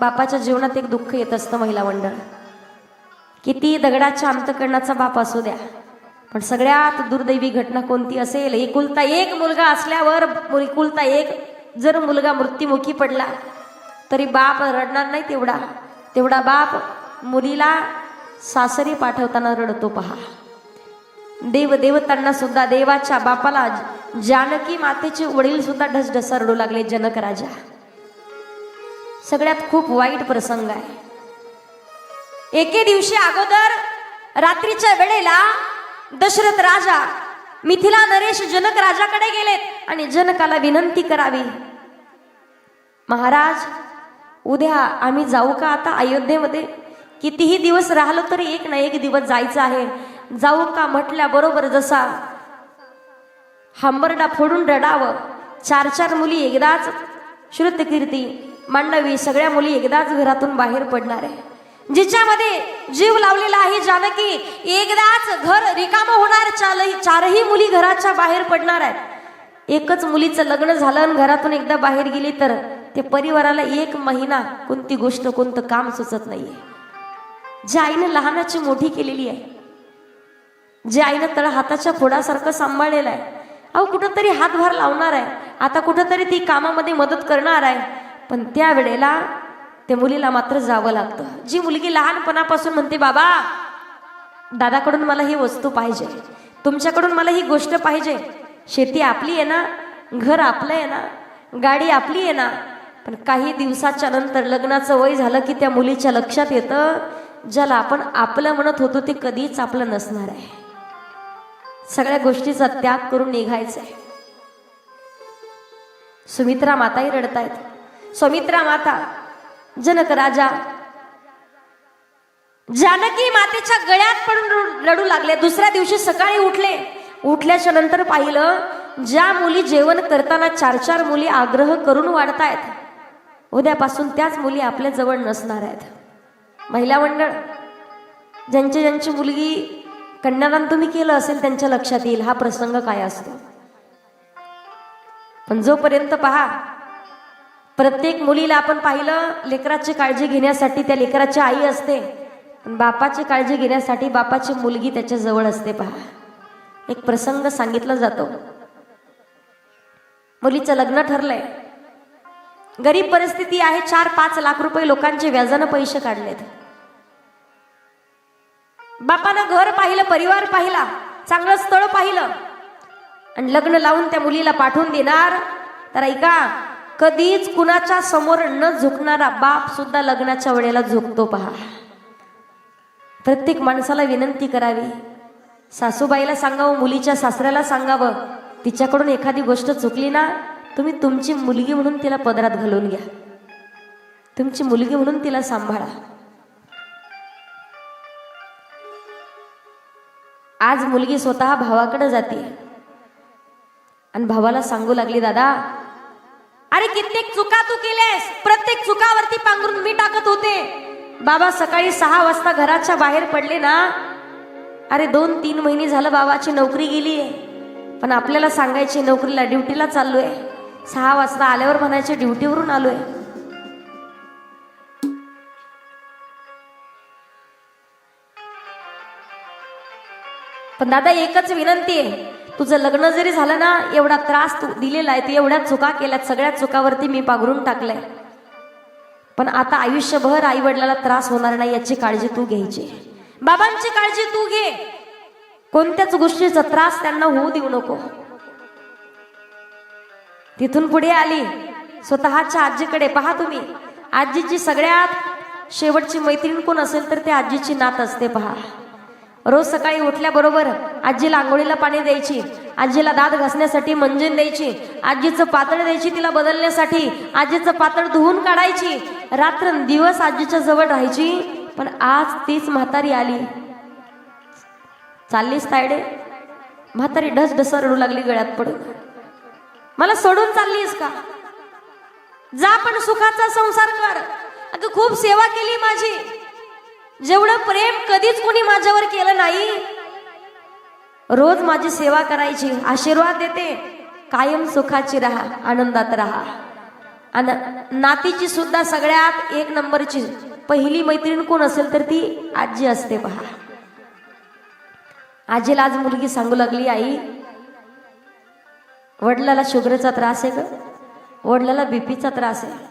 बापाच्या जीवनात एक दुःख येत असतं महिला मंडळ. किती दगडाच्या अंतकरणाचा बाप असू द्या पण सगळ्यात दुर्दैवी घटना कोणती असेल? एकुलता एक मुलगा असल्यावर एकुलता एक जर मुलगा मृत्युमुखी पडला तरी बाप रडणार नाही तेवढा. तेवढा बाप मुलीला सासरी पाठवताना रडतो पहा. देव देवतांना सुद्धा देवाच्या बापाला जानकी मातेचे वडील सुद्धा ढसढसा रडू लागले जनक राजा. सगळ्यात खूप वाईट प्रसंग आहे. एके दिवशी अगोदर रात्रीच्या वेळेला दशरथ राजा मिथिला नरेश जनक राजाकडे गेलेत आणि जनकाला विनंती करावी. महाराज उद्या आम्ही जाऊ का आता अयोध्येमध्ये? कितीही दिवस राहिलो तरी एक ना एक दिवस जायचं आहे. जाऊ का म्हटल्याबरोबर जसा हंबरडा फोडून रडावं चार चार मुली एकदाच श्रुतकीर्ती मांडवी सगळ्या मुली एकदाच घरातून बाहेर पडणार आहे. जिच्यामध्ये जीव लावलेला आहे जानकी एकदाच घर रिकाम होणार चारही मुली घराच्या बाहेर पडणार आहेत. एकच मुलीचं लग्न झालं आणि घरातून एकदा बाहेर गेली तर ते परिवाराला एक महिना कोणती गोष्ट कोणतं काम सुचत नाहीये. ज्या आईनं लहानाची मोठी केलेली आहे. जे आईनं तळ हाताच्या फोडासारखं सांभाळलेलं आहे. अहो कुठंतरी हातभार लावणार आहे. आता कुठंतरी ती कामामध्ये मदत करणार आहे. पण त्या वेळेला त्या मुलीला मात्र जावं लागतं. जी मुलगी लहानपणापासून म्हणते बाबा दादाकडून मला ही वस्तू पाहिजे. तुमच्याकडून मला ही गोष्ट पाहिजे. शेती आपली आहे ना घर आपलं आहे ना गाडी आपली आहे ना. पण काही दिवसाच्या नंतर लग्नाचं वय झालं की त्या मुलीच्या लक्षात येतं ज्याला आपण आपलं म्हणत होतो ते कधीच आपलं नसणार आहे. सगळ्या गोष्टीचा त्याग करून निघायचंय. सुमित्रा माताही रडतायत. सौमित्रा माता जनक राजा. जानकी मातेच्या गळ्यात पडून रडू लागले. दुसऱ्या दिवशी सकाळी उठले. उठल्याच्या नंतर पाहिलं ज्या मुली जेवण करताना चार चार मुली आग्रह करून वाढतायत उद्यापासून त्याच मुली आपल्या जवळ नसणार आहेत. महिला मंडळ ज्यांची ज्यांची मुलगी कन्यादान तुम्ही केलं असेल त्यांच्या लक्षात येईल. हा प्रसंग काय असतो? पण जोपर्यंत पहा प्रत्येक मुलीला आपण पाहिलं लेकराची काळजी घेण्यासाठी त्या लेकराची आई असते. पण बापाची काळजी घेण्यासाठी बापाची मुलगी त्याच्याजवळ असते पहा. एक प्रसंग सांगितला जातो. मुलीचं लग्न ठरलंय. गरीब परिस्थिती आहे चार पाच लाख रुपये लोकांचे व्याजानं पैसे काढलेत. बापानं घर पाहिलं परिवार पाहिला चांगलं स्थळ पाहिलं. आणि लग्न लावून त्या मुलीला पाठवून देणार. तर ऐका कधीच कुणाच्या समोर न झुकणारा बाप सुद्धा लग्नाच्या वेळेला झुकतो पहा. प्रत्येक माणसाला विनंती करावी. सासूबाईला सांगावं मुलीच्या सासऱ्याला सांगावं तिच्याकडून एखादी गोष्ट चुकली ना तुम्ही तुमची मुलगी म्हणून तिला पदरात घालून घ्या. तुमची मुलगी म्हणून तिला सांभाळा. आज मुलगी स्वतः भावाकडे जाते. आणि भावाला सांगू लागली दादा अरे कित्येक चुका तू केल्यास प्रत्येक चुकावरती पांघरून मी टाकत होते. बाबा सकाळी सहा वाजता घराच्या बाहेर पडले ना? अरे दोन तीन महिने झालं बाबाची नोकरी गेली आहे. पण आपल्याला सांगायची नोकरीला ड्युटीला चाललोय. सहा वाजता आल्यावर म्हणायचे ड्युटीवरून आलोय. पण दादा एकच विनंती आहे. तुझं लग्न जरी झालं ना एवढा त्रास तू दिलेला आहे तू एवढ्या चुका केल्यात सगळ्या चुकावरती मी पाघरून टाकलंय. पण आता आयुष्यभर आई वडिलाला त्रास होणार नाही याची काळजी तू घ्यायची. बाबांची काळजी तू घे. कोणत्याच गोष्टीचा त्रास त्यांना होऊ देऊ नको. तिथून पुढे आली स्वतःच्या आजीकडे. पहा तुम्ही आजीची सगळ्यात शेवटची मैत्रीण कोण असेल तर ते आजीची नात असते पहा. रोज सकाळी उठल्याबरोबर आजीला आंघोळीला पाणी द्यायची आजीला दात घासण्यासाठी मंजन द्यायची आजीचं पातळ द्यायची तिला बदलण्यासाठी आजीचं पातळ धुवून काढायची. रात्र दिवस आजीच्या जवळ राहायची पण आज तीच म्हातारी आली. चाललीस तायडे? म्हातारी ढस डस रडू लागली गळ्यात पडून. मला सोडून चाललीस का? जा पण सुखाचा संसार कर. अगं खूप सेवा केली माझी. जेवढं प्रेम कधीच कोणी माझ्यावर केलं नाही रोज माझी सेवा करायची आशीर्वाद देते. कायम सुखाची राहा आनंदात राहा. आणि नातीची सुद्धा सगळ्यात एक नंबरची पहिली मैत्रीण कोण असेल तर ती आजी असते पहा. आजीला आज मुलगी सांगू लागली आई. वडिलाला शुगरचा त्रास आहे ग. वडिलाला बीपीचा त्रास आहे.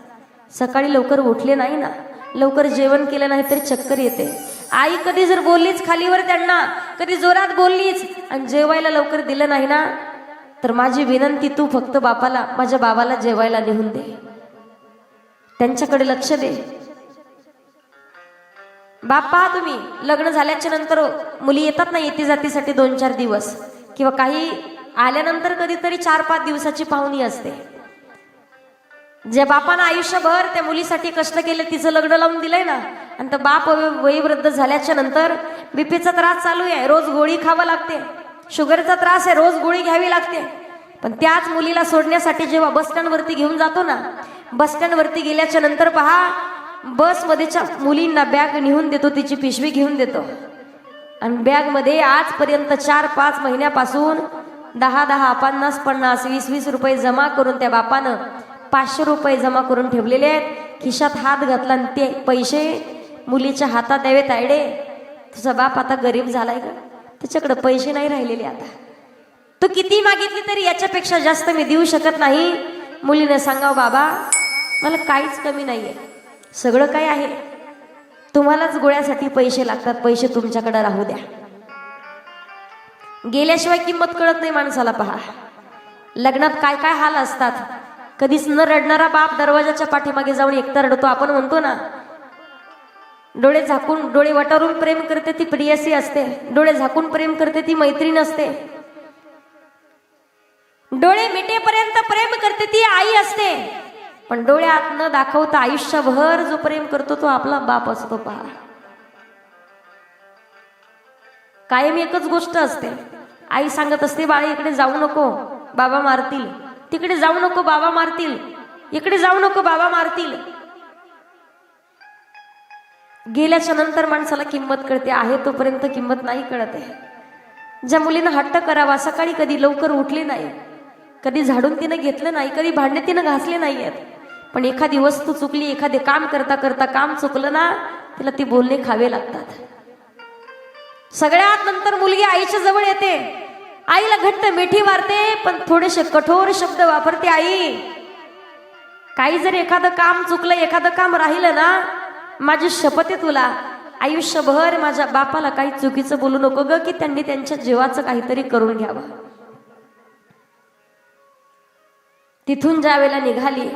सकाळी लवकर उठले नाही ना? लवकर जेवण केलं नाही तर चक्कर येते. आई कधी जर बोललीच खालीवर त्यांना कधी जोरात बोललीच आणि जेवायला लवकर दिलं नाही ना तर माझी विनंती तू फक्त बापाला माझ्या बाबाला जेवायला लिहून दे. त्यांच्याकडे लक्ष दे. बापा तुम्ही लग्न झाल्याच्यानंतर मुली येतात ना येते जातीसाठी दोन चार दिवस किंवा काही आल्यानंतर कधीतरी चार पाच दिवसाची पाहुणी असते. जे बापानं आयुष्यभर त्या मुलीसाठी कष्ट केले तिचं लग्न लावून दिलंय ना आणि तर बाप वयवृद्ध झाल्याच्यानंतर बीपीचा त्रास चालू आहे रोज गोळी खावं लागते. शुगरचा त्रास आहे रोज गोळी घ्यावी लागते. पण त्याच मुलीला सोडण्यासाठी जेव्हा बस स्टँडवरती घेऊन जातो ना बस स्टँडवरती गेल्याच्यानंतर पहा बसमध्येच्या मुलींना बॅग नेऊन देतो तिची पिशवी घेऊन देतो. आणि बॅगमध्ये आजपर्यंत चार पाच महिन्यापासून दहा दहा पन्नास पन्नास वीस वीस रुपये जमा करून त्या बापानं पाचशे रुपये जमा करून ठेवलेले आहेत. खिशात हात घातला आणि ते पैसे मुलीच्या हातात द्यावे तायडे तुझा बाप आता गरीब झालाय का त्याच्याकडे पैसे नाही राहिलेले आता. तू किती मागितली तरी याच्यापेक्षा जास्त मी देऊ शकत नाही. मुलीने सांगाव बाबा मला काहीच कमी नाहीये. सगळं काय आहे? तुम्हालाच गोळ्यासाठी पैसे लागतात. पैसे तुमच्याकडे राहू द्या. गेल्याशिवाय किंमत कळत नाही माणसाला पहा. लग्नात काय काय हाल असतात? कधीच न रडणारा बाप दरवाजाच्या पाठीमागे जाऊन एकटा रडतो. आपण म्हणतो ना डोळे झाकून डोळे वटारून प्रेम करते ती प्रियसी असते. डोळे झाकून प्रेम करते ती मैत्रीण असते. डोळे मिटेपर्यंत प्रेम करते ती आई असते. पण डोळ्यात न दाखवता आयुष्यभर जो प्रेम करतो तो आपला बाप असतो पहा. कायम एकच गोष्ट असते. आई सांगत असते बाळा इकडे जाऊ नको. बाबा मारतील. तिकडे जाऊ नको बाबा मारतील. इकडे जाऊ नको बाबा मारतील. गेल्याच्यानंतर माणसाला किंमत कळते आहे तोपर्यंत किंमत नाही कळत आहे. ज्या मुलीनं हट्ट करावा सकाळी कधी लवकर उठले नाही कधी झाडून तिनं घेतलं नाही कधी भांडे तिनं घासले नाही आहेत. पण एखादी वस्तू चुकली एखादे काम करता करता काम चुकलं ना तिला ती बोलणे खावे लागतात. सगळ्यात नंतर मुलगी आईच्या जवळ येते. आईला घट्ट मिठी मारते पण थोडेसे कठोर शब्द वापरते आई. काही जर एखादं काम चुकलं एखादं काम राहिलं ना माझी शपथ आहे तुला. आयुष्यभर माझ्या बापाला काही चुकीचं बोलू नको ग की त्यांनी त्यांच्या जीवाचं काहीतरी करून घ्यावं. तिथून ज्या वेळेला निघाली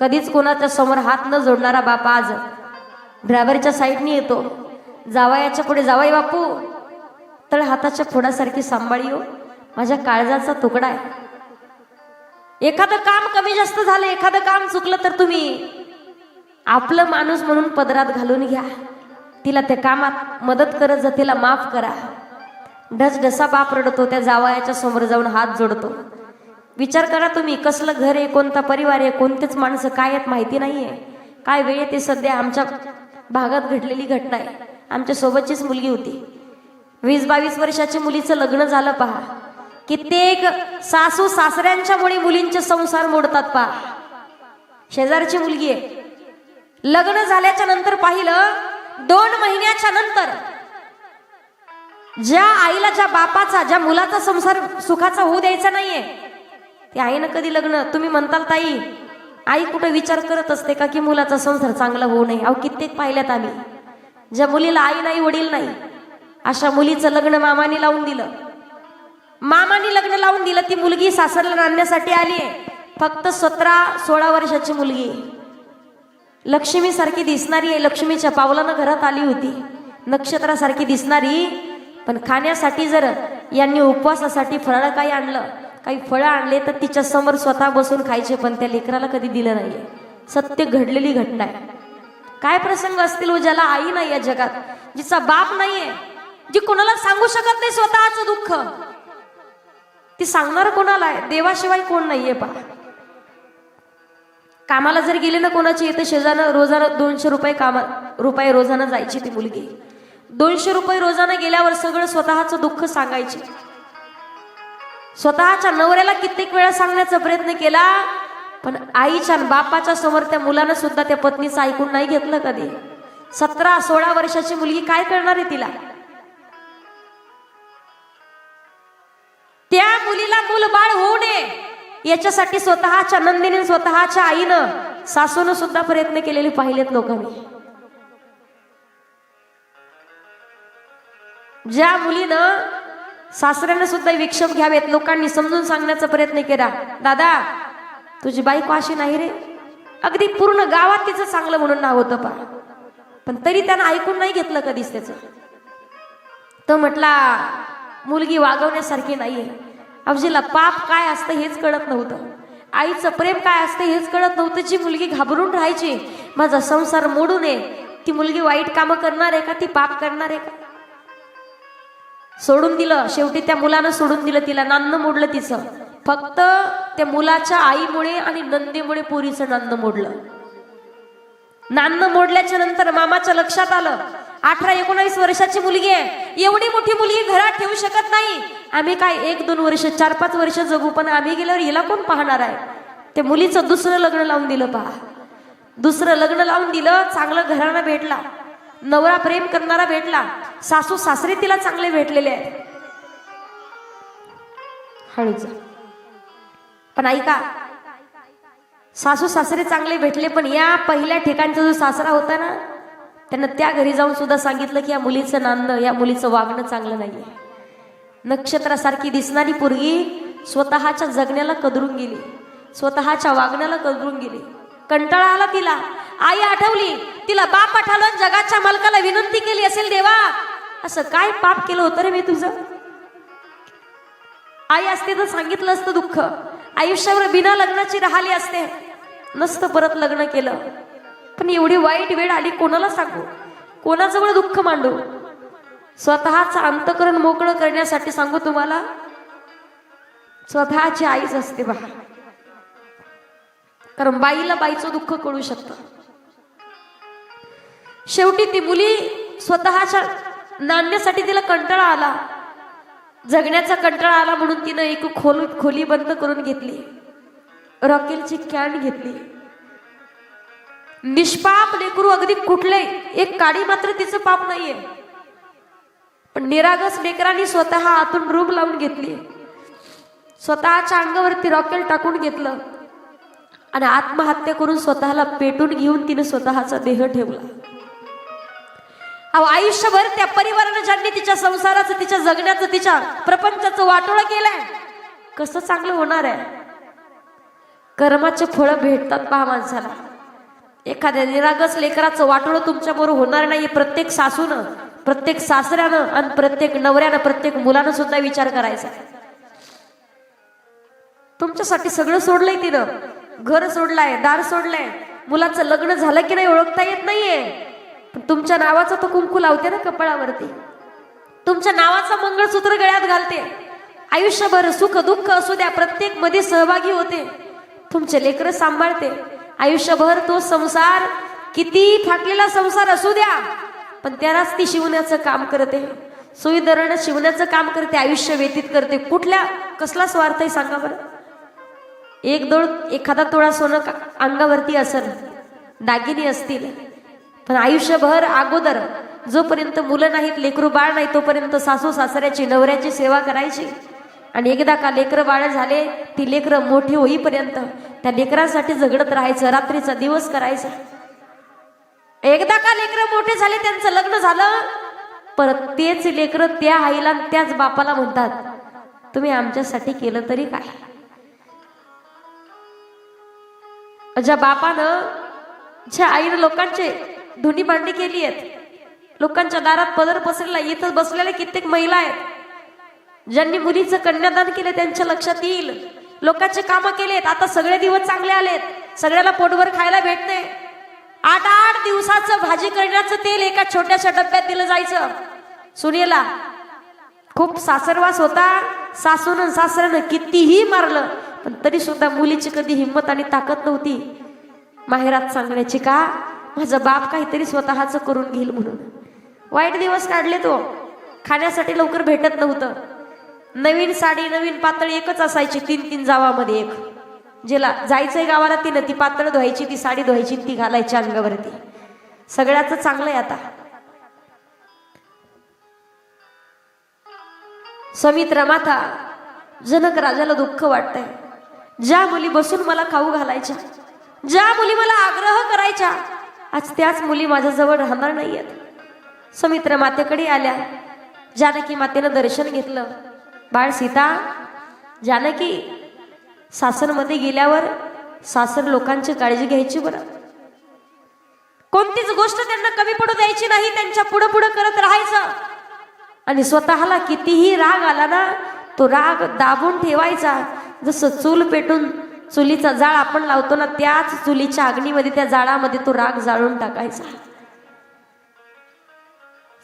कधीच कोणाच्या समोर हात न जोडणारा बापा आज ड्रायव्हरच्या साईडनी येतो. जावयाच्या पुढे जावाई बापू. तळ हाताच्या फोडासारखी सांभाळी हो. माझ्या काळजाचा तुकडा आहे. एखादं काम कमी जास्त झालं एखादं काम चुकलं तर तुम्ही आपलं माणूस म्हणून पदरात घालून घ्या. तिला त्या कामात मदत करत जा तिला माफ करा. ढस ढसा बाप रडतो त्या जावयाच्या समोर जाऊन हात जोडतो. विचार करा तुम्ही कसलं घर आहे कोणता परिवार आहे कोणतेच माणसं काय आहेत माहिती नाहीये. काय वेळ आहे ते सध्या आमच्या भागात घडलेली घटना आहे. आमच्या सोबतचीच मुलगी होती. वीस बावीस वर्षाच्या मुलीचं लग्न झालं पहा. कित्येक सासू सासऱ्यांच्यामुळे मुलींचे संसार मोडतात पहा. शेजारची मुलगी आहे. लग्न झाल्याच्यानंतर पाहिलं दोन महिन्याच्या नंतर ज्या आईला ज्या बापाचा ज्या मुलाचा संसार सुखाचा होऊ द्यायचा नाहीये त्या आईनं कधी लग्न तुम्ही म्हणताल ताई आई कुठं विचार करत असते का की मुलाचा संसार चांगला होऊ नये? अहो कित्येक पाहिल्यात आम्ही. ज्या मुलीला आई नाही वडील नाही अशा मुलीचं लग्न मामाने लावून दिलं. मामाने लग्न लावून दिलं ती मुलगी सासरला आणण्यासाठी आली आहे. फक्त सतरा सोळा वर्षाची मुलगी आहे. दिसणारी आहे लक्ष्मीच्या पावलानं घरात आली होती. नक्षत्रासारखी दिसणारी पण खाण्यासाठी जर यांनी उपवासासाठी फळं काही आणलं काही फळं आणले तर तिच्या समोर स्वतः बसून खायचे पण त्या लेकराला कधी दिलं नाहीये. सत्य घडलेली घटना आहे. काय प्रसंग असतील हो ज्याला आई नाही या जगात जिचा बाप नाहीये? जी कोणाला सांगू शकत नाही स्वतःच दुःख ती सांगणार कोणाला आहे? देवाशिवाय कोण नाहीये पा कामाला जर गेली ना कोणाची येते शेजानं रोजानं दोनशे रुपये कामा रुपये रोजानं जायची ती मुलगी. दोनशे रुपये रोजानं गेल्यावर सगळं स्वतःचं दुःख सांगायचे. स्वतःच्या नवऱ्याला कित्येक वेळा सांगण्याचा प्रयत्न केला पण आईच्या आणि बापाच्या समोर त्या मुलानं सुद्धा त्या पत्नीचं ऐकून नाही घेतलं कधी. सतरा सोळा वर्षाची मुलगी काय करणार आहे तिला? त्या मुलीला मूल बाळ होऊ नये. याच्यासाठी स्वतःच्या नंदिनी स्वतःच्या आईनं सासूनं सुद्धा प्रयत्न केलेले पाहिलेत लोकांनी. ज्या मुलीनं सासऱ्यानं सुद्धा विक्षेप घ्यावेत लोकांनी समजून सांगण्याचा प्रयत्न केला. दादा तुझी बायको अशी नाही रे. अगदी पूर्ण गावात तिचं चांगलं म्हणून नाव होतं पा पण तरी त्यानं ऐकून नाही घेतलं कधीच त्याचं. तो म्हटला मुलगी वागवण्यासारखी नाहीये. अवजीला पाप काय असतं हेच कळत नव्हतं. आईचं प्रेम काय असतं हेच कळत नव्हतं. जी मुलगी घाबरून राहायची माझा संसार मोडू नये ती मुलगी वाईट कामं करणार आहे का? ती पाप करणार आहे का? सोडून दिलं. शेवटी त्या मुलानं सोडून दिलं तिला. नान्न मोडलं तिचं. फक्त त्या मुलाच्या आईमुळे आणि नंदीमुळे पोरीचं नान्न मोडलं. नान्न मोडल्याच्या नंतर मामाच्या लक्षात आलं. अठरा एकोणावीस वर्षाची मुलगी आहे. एवढी मोठी मुलगी घरात ठेवू शकत नाही. आम्ही काय एक दोन वर्ष चार पाच वर्ष जगू पण आम्ही गेल्यावर हिला कोण पाहणार आहे? त्या मुलीचं दुसरं लग्न लावून दिलं पहा. दुसरं लग्न लावून दिलं चांगलं घराणं भेटला. नवरा प्रेम करणारा भेटला. सासू सासरे तिला चांगले भेटलेले आहेत. हळूच पण ऐका सासू सासरे चांगले भेटले पण या पहिल्या ठिकाणचा जो सासरा होता ना त्यांना त्या घरी जाऊन सुद्धा सांगितलं की या मुलीचं नांदणं या मुलीचं वागणं चांगलं नाहीये. नक्षत्रासारखी दिसणारी पोरगी स्वतःच्या जगण्याला कदरून गेली. स्वतःच्या वागण्याला कदरून गेली. कंटाळा आला तिला. आई आठवली तिला बाप आठवलं जगाच्या मालकाला विनंती केली असेल देवा. असं काय पाप केलं होतं रे मी तुझं? आई असते तर सांगितलं असतं दुःख. आयुष्यावर बिना लग्नाची राहिली असते. नसतं परत लग्न केलं. पण एवढी वाईट वेळ आली कोणाला सांगू? कोणाजवळ दुःख मांडू? स्वतःचं अंतकरण मोकळं करण्यासाठी सांगू तुम्हाला? स्वतःची आईच असते बा. कारण बाईला बाईचं दुःख कळू शकतं. शेवटी ती मुली स्वतःच्या नांदण्यासाठी तिला कंटाळा आला. जगण्याचा कंटाळा आला म्हणून तिनं एक खोल खोली बंद करून घेतली. रॉकेलची कॅन घेतली. निष्पाप लेकरू अगदी कुठले एक काडी मात्र तिचं पाप नाहीये. पण निरागस लेकरांनी स्वतः आतून रूम लावून घेतली. स्वतःच्या अंगावरती रॉकेल टाकून घेतलं. आणि आत्महत्या करून स्वतःला पेटून घेऊन तिने स्वतःचा देह ठेवला. अहो आयुष्यभर त्या परिवारानं ज्यांनी तिच्या संसाराचं तिच्या जगण्याचं तिच्या प्रपंचाचं वाटोळं केलंय कसं चांगलं होणार आहे? कर्माचे फळं भेटतात पहा माणसाला. एखाद्या निरागस लेकराचं वाटोळं तुमच्याबरोबर होणार नाही प्रत्येक सासूनं प्रत्येक सासऱ्यानं आणि प्रत्येक नवऱ्यानं प्रत्येक मुलानं सुद्धा विचार करायचा. तुमच्यासाठी सगळं सोडलंय तिनं. घर सोडलाय दार सोडलंय. मुलाचं लग्न झालं की नाही ओळखता येत नाहीये. पण तुमच्या नावाचं तो कुंकू लावते ना कपाळावरती. तुमच्या नावाचं मंगळसूत्र गळ्यात घालते. आयुष्यभर सुख दुःख असू द्या प्रत्येकमध्ये सहभागी होते. तुमचे लेकरं सांभाळते. आयुष्यभर तो संसार किती फाटलेला संसार असू द्या पण त्यालाच ती शिवण्याचं काम करते. सुई धरण शिवण्याचं काम करते आयुष्य व्यतीत करते. कुठल्या कसला स्वार्थ आहे सांगा बरं? एक दोन एखादा तोळा सोनं का- अंगावरती असेल दागिने असतील. पण आयुष्यभर अगोदर जोपर्यंत मुलं नाहीत लेकरू बाळ नाही तोपर्यंत सासू सासऱ्याची नवऱ्याची सेवा करायची. आणि एकदा का लेकरं बाळ झाले ती लेकरं मोठी होईपर्यंत त्या लेकरांसाठी झगडत राहायचं रात्रीचा दिवस करायचा. एकदा का लेकरं मोठे झाले त्यांचं लग्न झालं परत तेच लेकरं त्या आईला त्याच बापाला म्हणतात तुम्ही आमच्यासाठी केलं तरी काय? ज्या बापानं ज्या आईनं लोकांचे धुनी भांडी केली आहेत लोकांच्या दारात पदर पसरला इथं बसलेल्या कित्येक महिला आहेत ज्यांनी मुलीचं कन्यादान केलं त्यांच्या लक्षात येईल. लोकांचे कामं केलेत आता सगळे दिवस चांगले आलेत. सगळ्याला पोटभर खायला भेटते. आठ आठ दिवसाचं भाजी करण्याचं तेल एका छोट्याशा डब्यात दिलं जायचं. सुनेला खूप सासरवास होता. सासून सासऱ्यानं कितीही मारलं पण तरी सुद्धा मुलीची कधी हिंमत आणि ताकद नव्हती. माहेरात सांगण्याची का? माझा बाप काहीतरी स्वतःच करून घेईल म्हणून. वाईट दिवस काढले तो. खाण्यासाठी लवकर भेटत नव्हतं. नवीन साडी नवीन पातळी एकच असायची तीन तीन जावामध्ये एक. जिला जायचंय गावाला ती ती पातळ धुवायची ती साडी धुवायची ती घालायची अंगावरती. सगळ्याच चांगलं आहे आता. समित्रा माता जनक राजाला दुःख वाटतंय. ज्या मुली बसून मला खाऊ घालायच्या ज्या मुली मला आग्रह करायच्या आज त्याच मुली माझ्याजवळ राहणार नाहीयेत. समित्र मातेकडे आल्या. जानकी मातेनं दर्शन घेतलं. बाळ सीता जानकी सासरमध्ये गेल्यावर सासर लोकांची काळजी घ्यायची बरं. कोणतीच गोष्ट त्यांना कमी पडू द्यायची नाही त्यांच्या पुढं पुढं करत राहायचं. आणि स्वतःला कितीही राग आला ना तो राग दाबून ठेवायचा. जसं चूल पेटून चुलीचा जाळ आपण लावतो ना त्याच चुलीच्या अग्नीमध्ये त्या जाळामध्ये तो राग जाळून टाकायचा.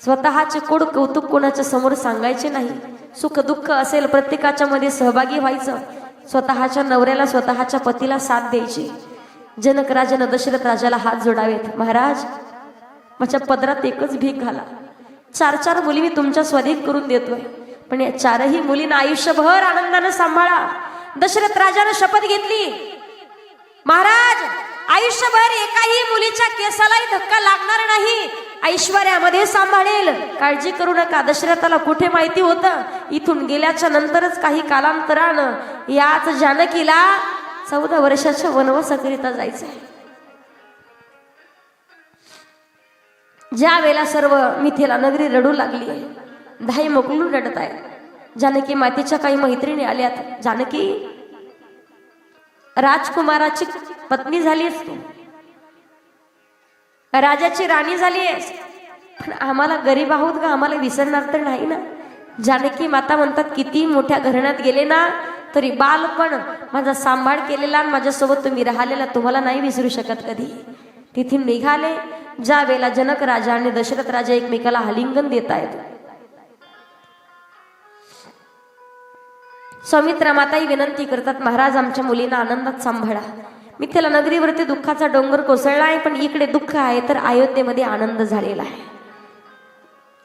स्वतःचे कोड कौतुक कोणाच्या समोर सांगायचे नाही. सुख दुःख असेल प्रत्येकाच्या मध्ये सहभागी व्हायचं. स्वतःच्या नवऱ्याला स्वतःच्या पतीला साथ द्यायची. जनक राजानं दशरथ राजाला हात जोडावेत. महाराज माझ्या पदरात एकच भीक घाला. चार चार मुली मी तुमच्या स्वाधीन करून देतोय. पण या चारही मुलींना आयुष्यभर आनंदानं सांभाळा. दशरथ राजानं शपथ घेतली. महाराज आयुष्यभर एकाही मुलीच्या केसालाही धक्का लागणार नाही. ऐश्वर्यामध्ये सांभाळेल. काळजी करू नका. दशरथाला कुठे माहिती होतं? इथून गेल्याच्या नंतरच काही कालांतरानं याच जानकीला चौदा वर्षाच्या वनवासाकरिता जायचंय. ज्या वेळेला सर्व मिथेला नगरी रडू लागली आहे धाई मोकलून रडत आहे. जानकी मातीच्या काही मैत्रिणी आल्यात. जानकी राजकुमाराची पत्नी झालीस तू राजाची राणी झाली आहेस पण आम्हाला गरीब आहोत का? आम्हाला विसरणार तर नाही ना? जानकी माता म्हणतात किती मोठ्या घराण्यात गेले ना तरी बालपण माझा सांभाळ केलेला आणि माझ्यासोबत तुम्ही राहिलेला तुम्हाला नाही विसरू शकत कधी. तिथून निघाले. ज्या वेळेला जनक राजा आणि दशरथ राजा एकमेकाला आलिंगन देत आहेत. सौमित्रा माताही विनंती करतात महाराज आमच्या मुलींना आनंदात सांभाळा. मी त्याला नगरीवरती दुःखाचा डोंगर कोसळला आहे पण इकडे दुःख आहे तर अयोध्येमध्ये आनंद झालेला आहे.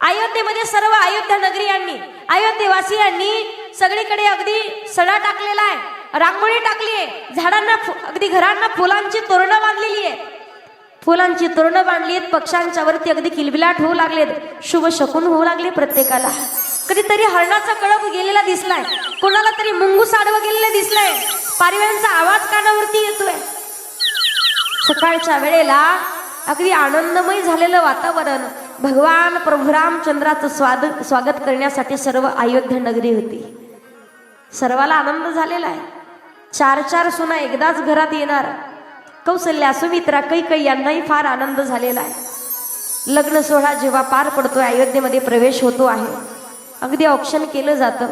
अयोध्येमध्ये सर्व अयोध्या नगरीयांनी अयोध्येवासियांनी सगळीकडे अगदी सडा टाकलेला आहे रांगोळी टाकली आहे झाडांना अगदी घरांना फुलांची तोरणं बांधलेली आहे फुलांची तोरणं बांधली आहेत पक्ष्यांच्या वरती अगदी किलबिलाट होऊ लागलेत शुभ शकून होऊ लागले प्रत्येकाला. कधीतरी हरणाचा कळप गेलेला दिसलाय कोणाला तरी मुंगूस आडवं गेलेलं दिसलाय. पारिव्यांचा आवाज कानावरती येतोय. सकाळच्या वेळेला अगदी आनंदमय झालेलं वातावरण भगवान प्रभू रामचंद्राचं स्वाद स्वागत करण्यासाठी सर्व अयोध्या नगरी होती. सर्वाला आनंद झालेला आहे. चार चार सुना एकदाच घरात येणार. कौशल्या सुमित्रा कैकई यांनाही फार आनंद झालेला आहे. लग्न सोहळा जेव्हा पार पडतोय अयोध्येमध्ये प्रवेश होतो आहे. अगदी औक्षण केलं जातं.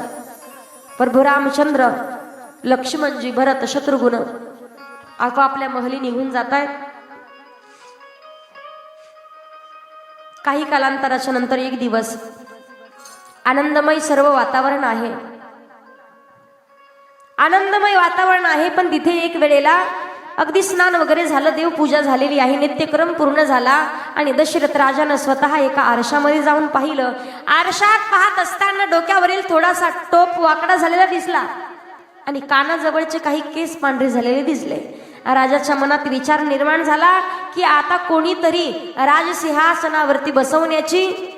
प्रभू रामचंद्र लक्ष्मणजी म्हणजे भरत शत्रुघ्न आपापल्या महली निघून जात आहेत काही कालांतराच्या नंतर एक दिवस आनंदमय सर्व वातावरण आहे. आनंदमय वातावरण आहे पण तिथे एक वेळेला अगदी स्नान वगैरे झालं देवपूजा झालेली आहे नित्यक्रम पूर्ण झाला आणि दशरथ राजानं स्वतः एका आरशामध्ये जाऊन पाहिलं. आरशात पाहत असताना डोक्यावरील थोडासा टोप वाकडा झालेला दिसला. आणि कानाजवळचे काही केस पांढरे झालेले दिसले. राजाच्या मनात विचार निर्माण झाला की आता कोणीतरी राजसिंहासनावरती बसवण्याची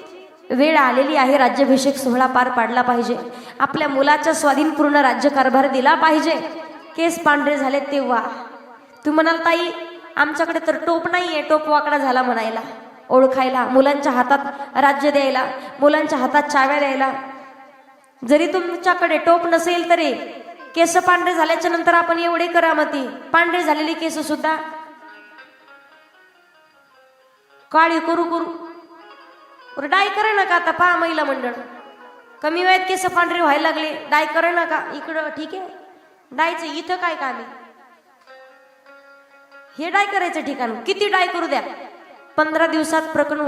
वेळ आलेली आहे. राज्याभिषेक सोहळा पार पाडला पाहिजे. आपल्या मुलाच्या स्वाधीनपूर्ण राज्यकारभार दिला पाहिजे. केस पांढरे झाले तेव्हा. तू म्हणाल ताई आमच्याकडे तर टोप नाही आहे टोप वाकडा झाला म्हणायला. ओळखायला. मुलांच्या हातात राज्य द्यायला. मुलांच्या हातात चाव्या द्यायला. जरी तुमच्याकडे टोप नसेल तरी केस पांढरे झाल्याच्यानंतर आपण एवढे करामती पांढरे झालेले केस सुद्धा. काळी करू करू. बरं डाय करे नका आता पहा महिला मंडळ. कमी वयात केस पांढरे व्हायला लागले. डाय करे नका. इकडं ठीक आहे? डायचं इथं काय काम आहे? हे डाय करायचं ठिकाण. किती डाय करू द्या? पंधरा दिवसात प्रकरण